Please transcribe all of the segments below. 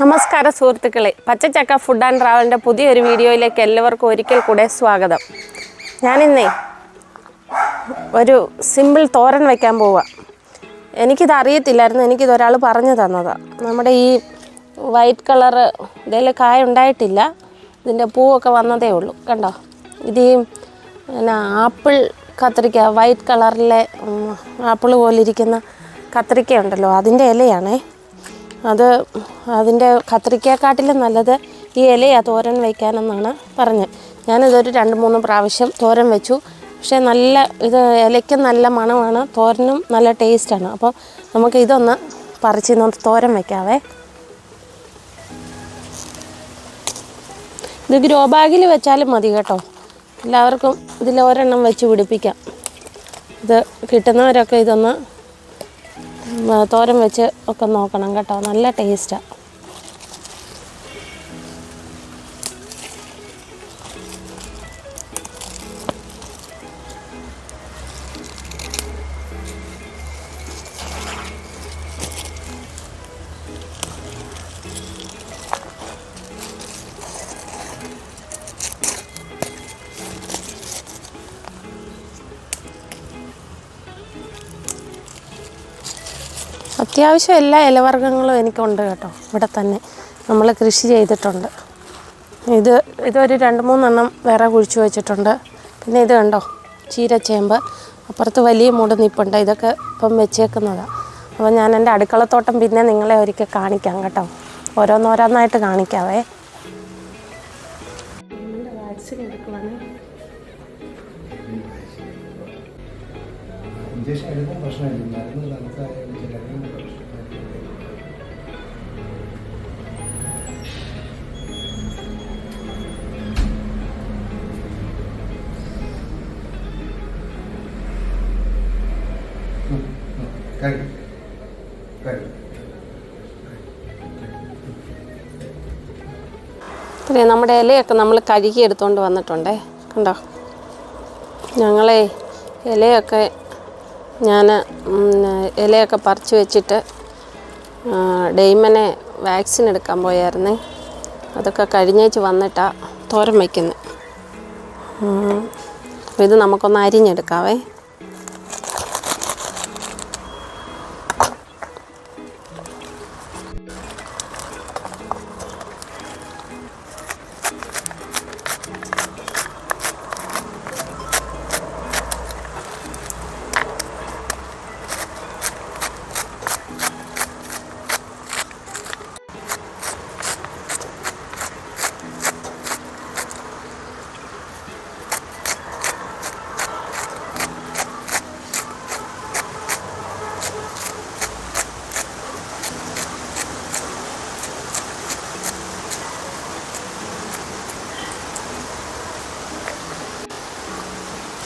നമസ്കാരം സുഹൃത്തുക്കളെ പച്ചച്ചക്ക food and ട്രാവലിന്റെ പുതിയൊരു വീഡിയോയിലേക്ക് എല്ലാവർക്കും ഒരിക്കൽ കൂടെ സ്വാഗതം. ഞാനിന്നേ ഒരു സിമ്പിൾ തോരൻ വയ്ക്കാൻ പോവുക എനിക്കിത് അറിയത്തില്ലായിരുന്നു എനിക്കിത് ഒരാൾ പറഞ്ഞു തന്നതാണ് നമ്മുടെ ഈ വൈറ്റ് കളറ് ഇതിൽ കായ ഉണ്ടായിട്ടില്ല ഇതിന്റെ പൂവൊക്കെ വന്നതേ ഉള്ളൂ. കണ്ടോ? ഇത് ഈ പിന്നെ ആപ്പിൾ കത്തിരിക്ക വൈറ്റ് കളറിലെ ആപ്പിൾ പോലിരിക്കുന്ന കത്തിരിക്ക ഉണ്ടല്ലോ അതിന്റെ ഇലയാണേ. അത് അതിന്റെ കത്രിക്കയെക്കാട്ടിലും നല്ലത് ഈ ഇലയാണ് തോരൻ വയ്ക്കാനെന്നാണ് പറഞ്ഞത് ഞാനിതൊരു രണ്ട് മൂന്ന് പ്രാവശ്യം തോരൻ വെച്ചു. പക്ഷേ നല്ല ഇത് ഇലയ്ക്ക് നല്ല മണമാണ് തോരനും നല്ല ടേസ്റ്റാണ്. അപ്പോൾ നമുക്ക് ഇതൊന്ന് പറിച്ച് ഇന്ന് തോരൻ വയ്ക്കാവേ ഇത് ഗ്രോ ബാഗിൽ വെച്ചാലും മതി കേട്ടോ. എല്ലാവർക്കും ഇതിൽ ഒരെണ്ണം വെച്ച് പിടിപ്പിക്കാം. ഇത് കിട്ടുന്നവരൊക്കെ ഇതൊന്ന് തോരൻ വെച്ച് ഒക്കെ നോക്കണം കേട്ടോ. നല്ല ടേസ്റ്റാണ് അത്യാവശ്യം എല്ലാ ഇലവർഗങ്ങളും എനിക്കുണ്ട് കേട്ടോ. ഇവിടെ തന്നെ നമ്മൾ കൃഷി ചെയ്തിട്ടുണ്ട്. ഇത് ഇതൊരു രണ്ട് മൂന്നെണ്ണം വേറെ കുഴിച്ചു വെച്ചിട്ടുണ്ട്. പിന്നെ ഇത് കണ്ടോ? ചീരച്ചേമ്പ്. അപ്പുറത്ത് വലിയ മൂട് നിപ്പുണ്ട്. ഇതൊക്കെ ഇപ്പം വെച്ചേക്കുന്നതാണ് അപ്പോൾ ഞാൻ എന്റെ അടുക്കളത്തോട്ടം പിന്നെ നിങ്ങളെ ഒരിക്കൽ കാണിക്കാം കേട്ടോ. ഓരോന്നോരോന്നായിട്ട് കാണിക്കാവേ. വാക്സിൻ എടുക്കുവാണ്. ഇഞ്ചക്ഷൻ എടുക്കാൻ പ്രശ്നമില്ല. മരുന്ന് തണുത്തായാലും കഴി. കഴി. പിന്നെ നമ്മുടെ ഇലയൊക്കെ നമ്മൾ കഴുകി എടുത്തുകൊണ്ട് വന്നിട്ടുണ്ടേ. കണ്ടോ? ഞങ്ങളെ ഇലയൊക്കെ ഞാൻ ഇലയൊക്കെ പറിച്ചു വെച്ചിട്ട് ഡെയ്മനെ വാക്സിൻ എടുക്കാൻ പോയായിരുന്നേ. അതൊക്കെ കഴിഞ്ഞേച്ച് വന്നിട്ടാണ് തോരം വയ്ക്കുന്നത് ഇത് നമുക്കൊന്ന് അരിഞ്ഞെടുക്കാവേ.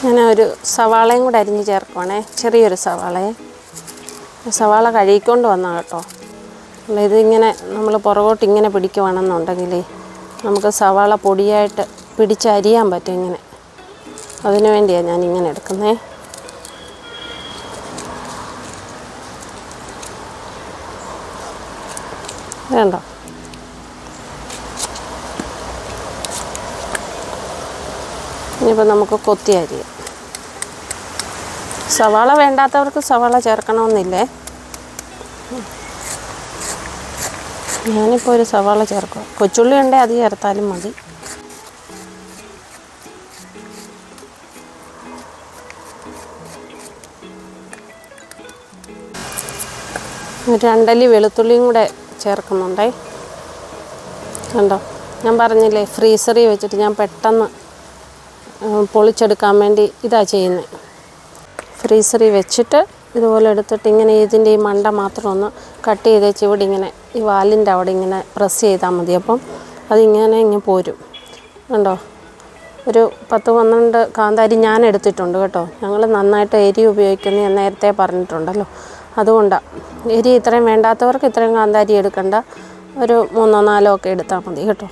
ഞാൻ ഒരു സവാളയും കൂടെ അരിഞ്ഞ് ചേർക്കുവാണേ. ചെറിയൊരു സവാളയെ സവാള കഴുകിക്കൊണ്ട് വന്നാൽ കേട്ടോ. ഇതിങ്ങനെ നമ്മൾ പുറകോട്ട് ഇങ്ങനെ പിടിക്കുവാണെന്നുണ്ടെങ്കിൽ നമുക്ക് സവാള പൊടിയായിട്ട് പിടിച്ചരിയാൻ പറ്റും ഇങ്ങനെ. അതിനു വേണ്ടിയാണ് ഞാൻ ഇങ്ങനെ എടുക്കുന്നേ. വേണ്ടോ ഇനിയിപ്പോൾ നമുക്ക് കൊത്തി അരിയാം. സവാള വേണ്ടാത്തവർക്ക് സവാള ചേർക്കണമെന്നില്ലേ? ഞാനിപ്പോൾ ഒരു സവാള ചേർക്കുക കൊച്ചുള്ളി ഉണ്ടെങ്കിൽ അത് ചേർത്താലും മതി. രണ്ടല്ലി വെളുത്തുള്ളിയും കൂടെ ചേർക്കുന്നുണ്ടേ. കണ്ടോ? ഞാൻ പറഞ്ഞില്ലേ ഫ്രീസറിൽ വെച്ചിട്ട് ഞാൻ പെട്ടെന്ന് പൊളിച്ചെടുക്കാൻ വേണ്ടി ഇതാ ചെയ്യുന്നത് ഫ്രീസറിൽ വെച്ചിട്ട് ഇതുപോലെ എടുത്തിട്ട് ഇങ്ങനെ ഇതിന്റെ ഈ മണ്ട മാത്രം ഒന്ന് കട്ട് ചെയ്തേച്ച് ഇവിടെ ഇങ്ങനെ ഈ വാലിന്റെ അവിടെ ഇങ്ങനെ പ്രസ് ചെയ്താൽ മതി. അപ്പം അതിങ്ങനെ ഇങ്ങനെ പോരും. കണ്ടോ? ഒരു പത്ത് പന്ത്രണ്ട് കാന്താരി ഞാൻ എടുത്തിട്ടുണ്ട് കേട്ടോ. ഞങ്ങൾ നന്നായിട്ട് എരി ഉപയോഗിക്കുന്നു ഞാൻ നേരത്തെ പറഞ്ഞിട്ടുണ്ടല്ലോ. അതുകൊണ്ടാണ് എരി ഇത്രയും വേണ്ടാത്തവർക്ക് ഇത്രയും കാന്താരി എടുക്കണ്ട. ഒരു മൂന്നോ നാലോ ഒക്കെ എടുത്താൽ മതി കേട്ടോ.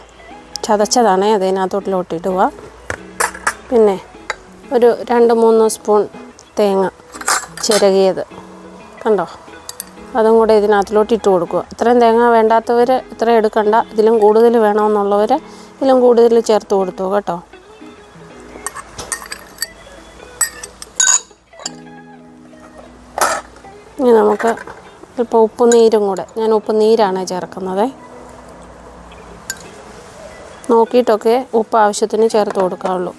ചതച്ചതാണേ അതിനകത്തോട്ടിലോട്ട് ഇടുക. പിന്നെ ഒരു രണ്ട് മൂന്ന് സ്പൂൺ തേങ്ങ ചിരകിയത്. കണ്ടോ? അതും കൂടെ ഇതിനകത്തിലോട്ട് ഇട്ട് കൊടുക്കുക. ഇത്രയും തേങ്ങ വേണ്ടാത്തവർ ഇത്ര എടുക്കണ്ട. ഇതിലും കൂടുതൽ വേണമെന്നുള്ളവർ ഇതിലും കൂടുതൽ ചേർത്ത് കൊടുത്തു കേട്ടോ. ഇനി നമുക്ക് ഇപ്പോൾ ഉപ്പ് നീരും കൂടെ. ഞാൻ ഉപ്പ് നീരാണ് ചേർക്കുന്നത്. നോക്കിയിട്ടൊക്കെ ഉപ്പ് ആവശ്യത്തിന് ചേർത്ത് കൊടുക്കാവുള്ളൂ.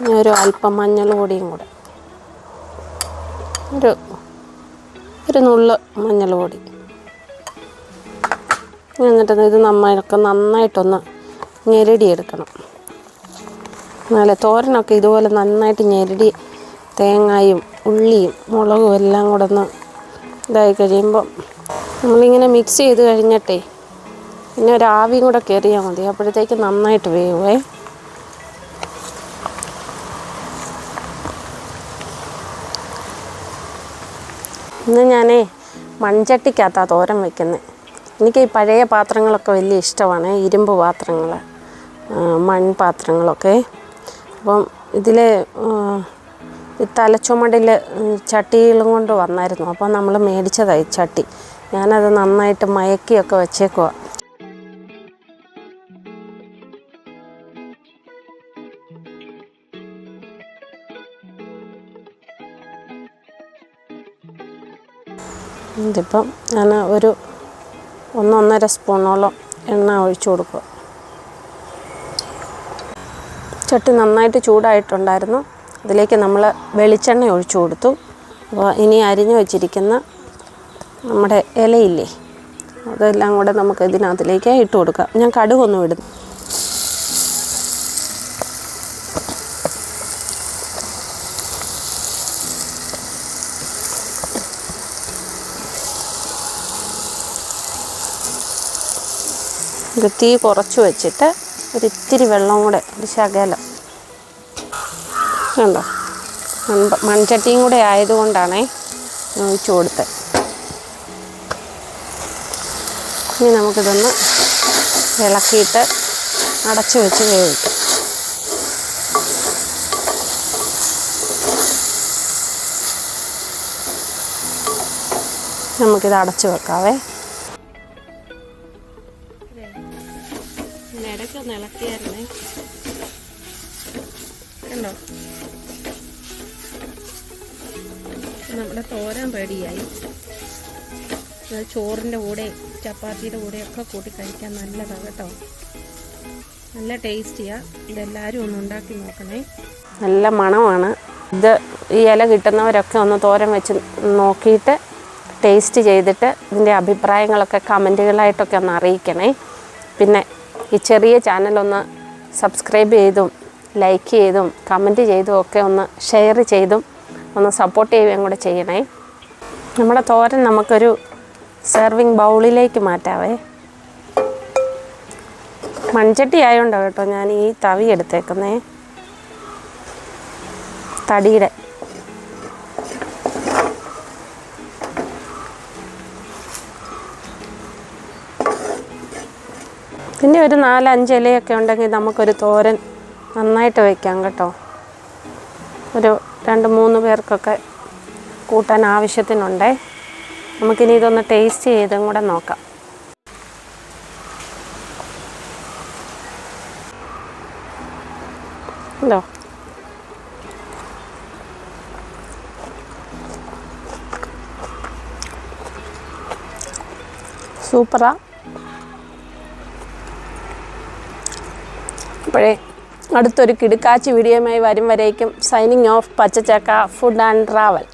ഒരു അല്പം മഞ്ഞൾ പൊടിയും കൂടെ. ഒരു ഒരു നുള്ള് മഞ്ഞൾ പൊടി. എന്നിട്ട് ഇത് നമ്മൾക്ക് നന്നായിട്ടൊന്ന് ഞെരടിയെടുക്കണം. എന്നാലേ തോരനൊക്കെ ഇതുപോലെ നന്നായിട്ട് ഞെരടി തേങ്ങയും ഉള്ളിയും മുളകും എല്ലാം കൂടെ ഒന്ന് ഇതായി കഴിയുമ്പോൾ നമ്മളിങ്ങനെ മിക്സ് ചെയ്ത് കഴിഞ്ഞിട്ടേ പിന്നെ ഒരു ആവിയും കൂടെ കയറിയാൽ മതി. അപ്പോഴത്തേക്ക് നന്നായിട്ട് വേവുവേ. ഇന്ന് ഞാനേ മൺചട്ടിക്കകത്താണ് തോരൻ വെക്കുന്നത് എനിക്ക് ഈ പഴയ പാത്രങ്ങളൊക്കെ വലിയ ഇഷ്ടമാണ് ഇരുമ്പ് പാത്രങ്ങൾ മൺപാത്രങ്ങളൊക്കെ. അപ്പം ഇതിൽ തലച്ചുമടിൽ ചട്ടികളും കൊണ്ട് വന്നായിരുന്നു. അപ്പോൾ നമ്മൾ മേടിച്ചതായി ചട്ടി. ഞാനത് നന്നായിട്ട് മയക്കിയൊക്കെ വെച്ചേക്കുക ഇതിപ്പം ഞാൻ ഒരു ഒന്നൊന്നര സ്പൂണോളം എണ്ണ ഒഴിച്ചു കൊടുക്കുക. ചട്ടി നന്നായിട്ട് ചൂടായിട്ടുണ്ടായിരുന്നു. അതിലേക്ക് നമ്മൾ വെളിച്ചെണ്ണ ഒഴിച്ചു കൊടുത്തു. അപ്പോൾ ഇനി അരിഞ്ഞു വച്ചിരിക്കുന്ന നമ്മുടെ ഇലയില്ലേ അതെല്ലാം കൂടെ നമുക്ക് ഇതിനകത്തിലേക്ക് ഇട്ട് കൊടുക്കാം. ഞാൻ കടുകൊന്നും ഇടുന്നു ഇത് തീ കുറച്ച് വെച്ചിട്ട് ഒരു ഇത്തിരി വെള്ളം കൂടെ ഒരു ശകലം. കണ്ടോ? മൺചട്ടിയും കൂടെ ആയതുകൊണ്ടാണേ ഒഴിച്ചു കൊടുത്ത്. ഇനി നമുക്കിതൊന്ന് ഇളക്കിയിട്ട് അടച്ചു വെച്ച് വേവിക്കാം. നമുക്കിത് അടച്ചു വെക്കാവേ. ഇടയ്ക്കൊന്ന് ഇളക്കിയായിരുന്നേ കണ്ടോ? നമ്മുടെ തോരൻ റെഡിയായി. ചോറിന്റെ കൂടെ ചപ്പാത്തിയുടെ കൂടെയൊക്കെ കൂട്ടി കഴിക്കാൻ നല്ലതാണ് കേട്ടോ. നല്ല ടേസ്റ്റിയാണ് ഇതെല്ലാവരും ഒന്ന് ഉണ്ടാക്കി നോക്കണേ. നല്ല മണമാണ്. ഇത് ഈ ഇല കിട്ടുന്നവരൊക്കെ ഒന്ന് തോരൻ വെച്ച് നോക്കിയിട്ട് ടേസ്റ്റ് ചെയ്തിട്ട് ഇതിന്റെ അഭിപ്രായങ്ങളൊക്കെ കമന്റുകളായിട്ടൊക്കെ ഒന്ന് അറിയിക്കണേ. പിന്നെ ഈ ചെറിയ ചാനലൊന്ന് സബ്സ്ക്രൈബ് ചെയ്തും ലൈക്ക് ചെയ്തും കമന്റ് ചെയ്തും ഒക്കെ ഒന്ന് ഷെയർ ചെയ്തും ഒന്ന് സപ്പോർട്ട് ചെയ്യുകയും കൂടെ ചെയ്യണേ. നമ്മുടെ തോരൻ നമുക്കൊരു സെർവിങ് ബൗളിലേക്ക് മാറ്റാവേ. മൺചട്ടി ആയതുകൊണ്ടാണ് കേട്ടോ ഞാൻ ഈ തവി എടുത്തേക്കുന്നേ. തടിയുടെ പിന്നെ ഒരു നാലഞ്ച് ഇലയൊക്കെ ഉണ്ടെങ്കിൽ നമുക്കൊരു തോരൻ നന്നായിട്ട് വയ്ക്കാം കേട്ടോ. ഒരു രണ്ട് മൂന്ന് പേർക്കൊക്കെ കൂട്ടാൻ ആവശ്യത്തിനുണ്ടേ. നമുക്കിനി ഇതൊന്ന് ടേസ്റ്റ് ചെയ്തും കൂടെ നോക്കാം. ഉണ്ടോ സൂപ്പറാ. അപ്പോഴേ അടുത്തൊരു കിടുക്കാച്ചി വീഡിയോയുമായി വരും വരേക്കും. സൈനിങ് ഓഫ് പച്ചച്ചക്ക ഫുഡ് ആൻഡ് ട്രാവൽ